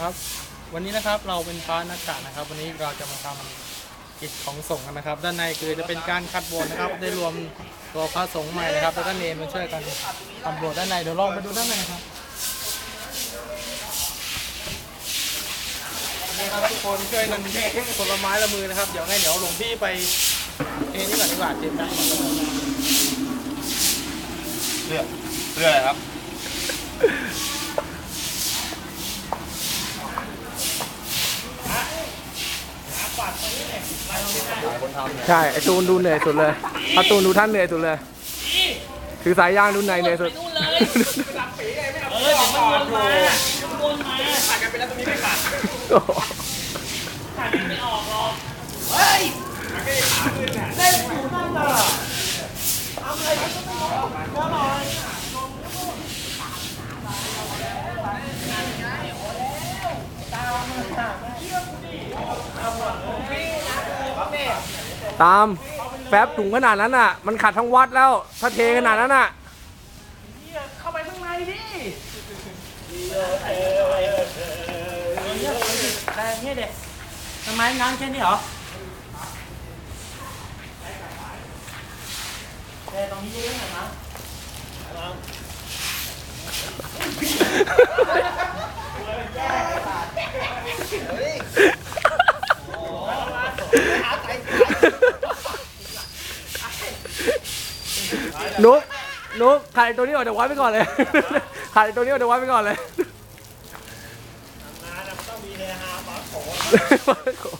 ครับ วันนี้นะครับเราเป็นฟ้านักกะนะครับ วันนี้เราจะมาทำกิจของสงฆ์กันนะครับ ด้านในคือจะเป็นการคัดบวชนะครับ ได้รวมตัวพระสงฆ์ใหม่นะครับ แล้วก็เนรมาช่วยกันทำบวชด้านในเดี๋ยวลองไปดูด้านในครับนี่ครับทุกคนช่วยกันคนลไม้ละมือนะครับ เดี๋ยวไงเดี๋ยวหลวงพี่ไปเทนี่ก่อนดีกว่าเตรียมน้เพื่อเพื่ออะไรครับ ใช่ไอตูนดูเหนื่อยสุดเลยพาตูนดูท่านเหนื่อยสุดเลย ถือสายยางดูไหนเหนื่อยสุด เออเดี๋ยวมันวนมาเดี๋ยวมันวนมาขาดกันไปแล้วตรงนี้ไม่ขาดโอ้โหขาดกันไม่ออกหรอก เฮ้ยได้ถูกนั่นน่ะทำอะไรก็ไม่ออกก็หน่อย ตามแป๊บถุงขนาดนั้นอะ มันขัดทั้งวัดแล้ว ถ้าเทขนาดนั้นอะเหี้ยเข้าไปข้างในดิแต่เนี้ยเด็กทำไมน้ำแค่นี้เหรอแต่ตรงนี้เยอะหน่อยนะ นุ๊กนุ๊กขายตัวนี้ออกจากวัดไปก่อนเลยขายตัวนี้ออกจากวัดไปก่อนเลย งานมันต้องมีเฮฮาปาโขโ